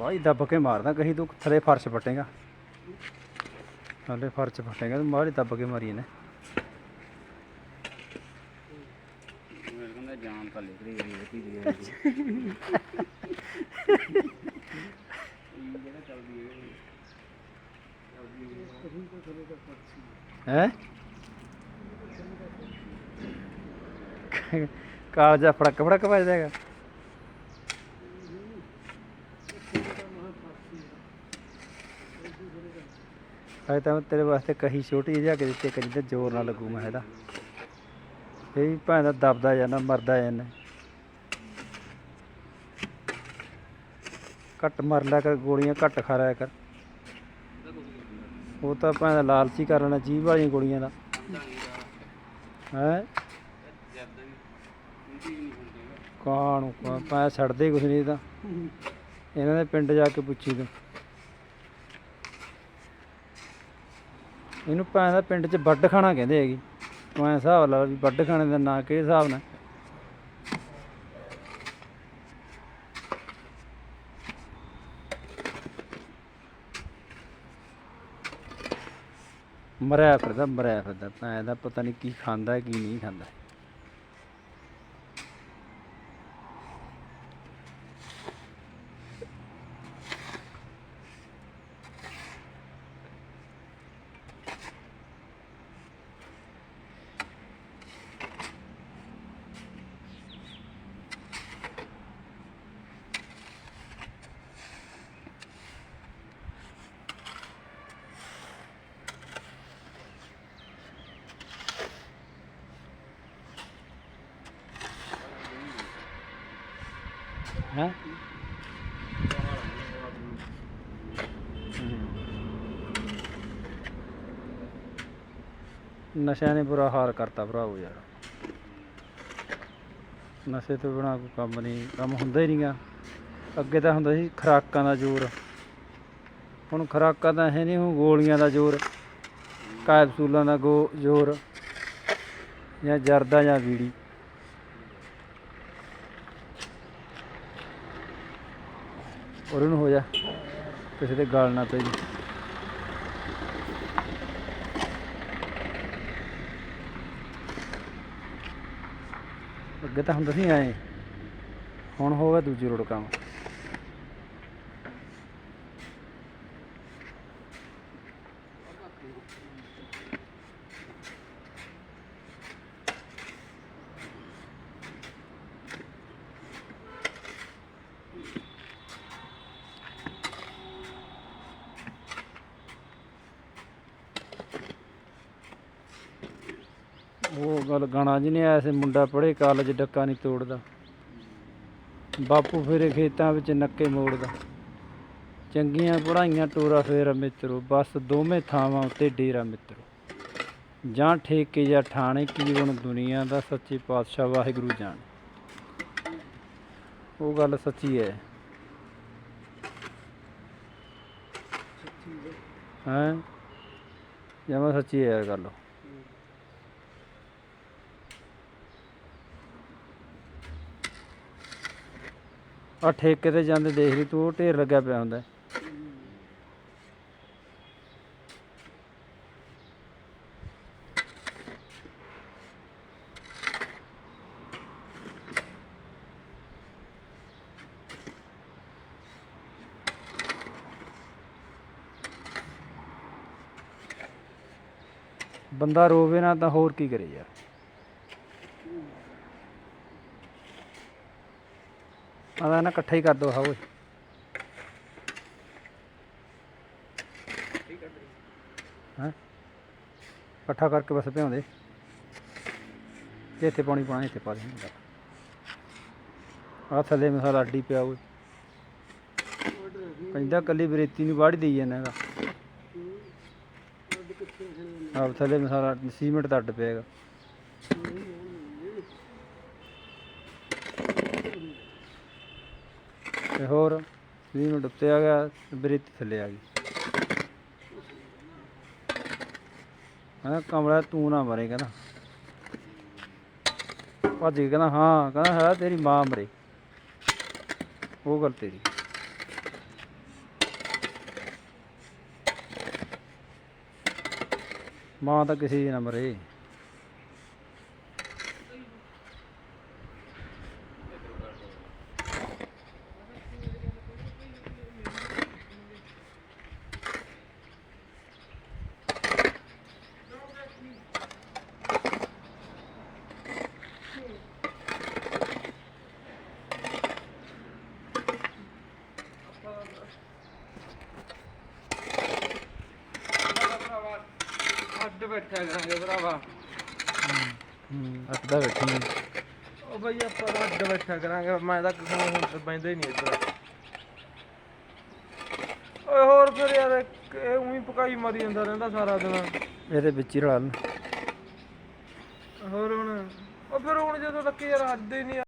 ਭਾਈ ਦੱਬ ਕੇ ਮਾਰਦਾ ਕਹੀ ਤੂੰ, ਥੱਲੇ ਫਰਸ਼ ਪਟੇਗਾ ਥੱਲੇ ਫਰਸ਼ ਪਟੇਗਾ ਤੂੰ ਮਾਰੀ ਦੱਬ ਕੇ ਮਾਰੀ ਇਹਨੇ। ਮੇਰੇ ਕਹਿੰਦਾ ਜਾਨ ਤਾਂ ਲਿਖ ਰਹੀ ਹੈ? ਕੀ ਦੀ ਹੈ ਕਾਲਜਾ ਫੜਕ ਫੜਕ ਵੱਜਦਾ ਹੈਗਾ। ਅਜੇ ਤਾਂ ਮੈਂ ਤੇਰੇ ਵਾਸਤੇ ਕਹੀ ਛੋਟੀ ਜਿਹੀ ਜਾ ਕੇ ਦਿੱਤੀ ਕਰੀ ਤੇ ਜ਼ੋਰ ਨਾ ਲੱਗੂ ਮੈਂ ਇਹਦਾ। ਇਹ ਵੀ ਭਾਂ ਦਾ ਦਬਦਾ ਜਾਂਦਾ, ਮਰਦਾ ਜਾਂਦਾ। ਘੱਟ ਮਰ ਲਿਆ ਕਰ, ਗੋਲੀਆਂ ਘੱਟ ਖਾ ਲਿਆ ਕਰ। ਉਹ ਤਾਂ ਭਾਂ ਦਾ ਲਾਲਚੀ ਕਰ ਲੈਣਾ, ਜੀਭ ਵਾਲੀਆਂ ਗੋਲੀਆਂ ਦਾ। ਹੈ? ਕਾਹਨੂੰ ਪਾ ਛੱਡਦੇ ਕੁਛ ਨਹੀਂ ਤਾਂ। ਇਹਨਾਂ ਦੇ ਪਿੰਡ ਜਾ ਕੇ ਪੁੱਛੀ ਤੂੰ। ਇਹਨੂੰ ਭੈਣ ਦਾ ਪਿੰਡ 'ਚ ਵੱਡ ਖਾਣਾ ਕਹਿੰਦੇ ਹੈਗੇ। ਤੂੰ ਐਂ ਹਿਸਾਬ ਲਾ ਵੀ ਵੱਡ ਖਾਣੇ ਦਾ ਨਾਂ ਕਿਹੜੇ ਹਿਸਾਬ ਨਾਲ? ਮਰਿਆ ਫਿਰਦਾ ਮਰਿਆ ਫਿਰਦਾ। ਭੈਣ ਦਾ ਪਤਾ ਨਹੀਂ ਕੀ ਖਾਂਦਾ ਕੀ ਨਹੀਂ ਖਾਂਦਾ। ਹੈ। ਨਸ਼ਿਆਂ ਨੇ ਬੁਰਾ ਹਾਲ ਕਰਤਾ ਭਰਾਵੋ ਯਾਰ। ਨਸ਼ੇ ਤੋਂ ਬਿਨਾ ਕੋਈ ਕੰਮ ਨਹੀਂ, ਕੰਮ ਹੁੰਦਾ ਹੀ ਨਹੀਂਗਾ ਅੱਗੇ ਤਾਂ ਹੁੰਦਾ ਸੀ ਖੁਰਾਕਾਂ ਦਾ ਜ਼ੋਰ। ਹੁਣ ਖੁਰਾਕਾਂ ਤਾਂ ਹੈ ਨਹੀਂ, ਹੁਣ ਗੋਲੀਆਂ ਦਾ ਜ਼ੋਰ। ਕੈਪਸੂਲਾਂ ਦਾ ਗੋ ਜ਼ੋਰ ਜਾਂ ਜਰਦਾ ਜਾਂ ਬੀੜੀ। ਔਰ ਉਹਨੂੰ ਹੋ ਜਾ। ਕਿਸੇ ਤੇ ਗਾਲ ਨਾ ਪਈ ਅੱਗੇ ਤਾਂ ਹੁੰਦਾ ਸੀ ਐ ਹੁਣ ਹੋ ਗਿਆ ਦੂਜੀ ਰੋਡ ਕੰਮ। ਉਹ ਗੱਲ ਗਾਣਾ ਜੀ ਨੇ ਆਇਆ ਸੀ, ਮੁੰਡਾ ਪੜ੍ਹੇ ਕਾਲਜ, ਡੱਕਾ ਨਹੀਂ ਤੋੜਦਾ। ਬਾਪੂ ਫੇਰੇ ਖੇਤਾਂ ਵਿੱਚ ਨੱਕੇ ਮੋੜਦਾ। ਚੰਗੀਆਂ ਪੜਾਈਆਂ ਟੋਰਾ ਫੇਰ ਮਿੱਤਰੋ, ਬਸ ਦੋਵੇਂ ਥਾਵਾਂ ਉੱਤੇ ਡੇਰਾ ਮਿੱਤਰੋ। ਜਾਂ ਠੇਕੇ ਜਾਂ ਠਾਣੇ, ਕੀ ਹੁਣ ਦੁਨੀਆ ਦਾ ਸੱਚੇ ਪਾਤਸ਼ਾਹ ਵਾਹਿਗੁਰੂ ਜਾਣ। ਉਹ ਗੱਲ ਸੱਚੀ ਹੈ। ਹੈ? ਜਮਾ ਸੱਚੀ ਹੈ ਗੱਲ। ਆ ਠੇਕੇ ਤੇ ਜਾਂਦੇ ਦੇਖ ਲਈ ਤੂੰ, ਉਹ ਢੇਰ ਲੱਗਿਆ ਪਿਆ ਹੁੰਦਾ। ਬੰਦਾ ਰੋਵੇ ਨਾ ਤਾਂ ਹੋਰ ਕੀ ਕਰੇ ਯਾਰ। ਆਦਾ ਨਾ ਇਕੱਠਾ ਹੀ ਕਰ ਦੋ ਹਾਂ ਓਏ। ਹਾਂ? ਇਕੱਠਾ ਕਰਕੇ ਬਸ ਭਿਉਂਦੇ। ਇੱਥੇ ਪਾਣੀ ਪਾਣਾ ਇੱਥੇ ਪਾ ਦੇ ਆ ਥੱਲੇ ਮਸਾਲਾ ਅੱਡੀ ਪਿਆ ਓਏ। ਕਹਿੰਦਾ ਕੱਲੀ ਬਰੇਤੀ ਨੂੰ ਵਾੜੀ ਦੇਈ ਜਾਂਦਾ ਹੈਗਾ। ਆ ਥੱਲੇ ਮਸਾਲਾ ਸੀਮੈਂਟ ਦਾ ਅੱਡ ਪਿਆਗਾ ਤੇ ਹੋਰ ਵੀ ਨੂੰ ਡੁੱਬਤੇ ਗਿਆ ਬ੍ਰਿਤ ਥੱਲੇ ਆ ਗਈ। ਕਹਿੰਦਾ ਕਮਰਾ ਤੂੰ ਨਾ ਮਰੇ, ਕਹਿੰਦਾ। ਭੱਜ ਕੇ ਕਹਿੰਦਾ, ਹਾਂ, ਕਹਿੰਦਾ, ਹੈ ਤੇਰੀ ਮਾਂ ਮਰੇ। ਉਹ ਗੱਲ ਤੇਰੀ। ਮਾਂ ਤਾਂ ਕਿਸੇ ਨਾ ਮਰੇ। ਅੱਡ ਬੈਠਿਆ ਕਰਾਂਗੇ ਭਰਾਵਾ। ਹੂੰ ਅੱਡਾ ਬੈਠੀ ਉਹ ਬਈ ਆਪਾਂ ਤਾਂ ਅੱਡ ਬੈਠਿਆ ਕਰਾਂਗੇ ਮੈਂ ਤਾਂ ਕਿਸੇ ਨੂੰ ਹੁਣ ਬੈਂਦਾ ਹੀ ਨਹੀਂ ਇੱਧਰ। ਓਏ ਹੋਰ ਫਿਰ ਯਾਰ ਇੱਕ ਇਹ ਉਹੀ ਪਕਾਈ ਮਾਰੀ ਜਾਂਦਾ ਰਹਿੰਦਾ ਸਾਰਾ ਦਿਨ। ਇਹਦੇ ਵਿੱਚ ਹੀ ਰਲਾ ਹੋਰ ਹੁਣ ਉਹ ਫਿਰ ਹੁਣ ਜਦੋਂ ਤੱਕ ਯਾਰ ਹੱਦ ਹੀ ਨਹੀਂ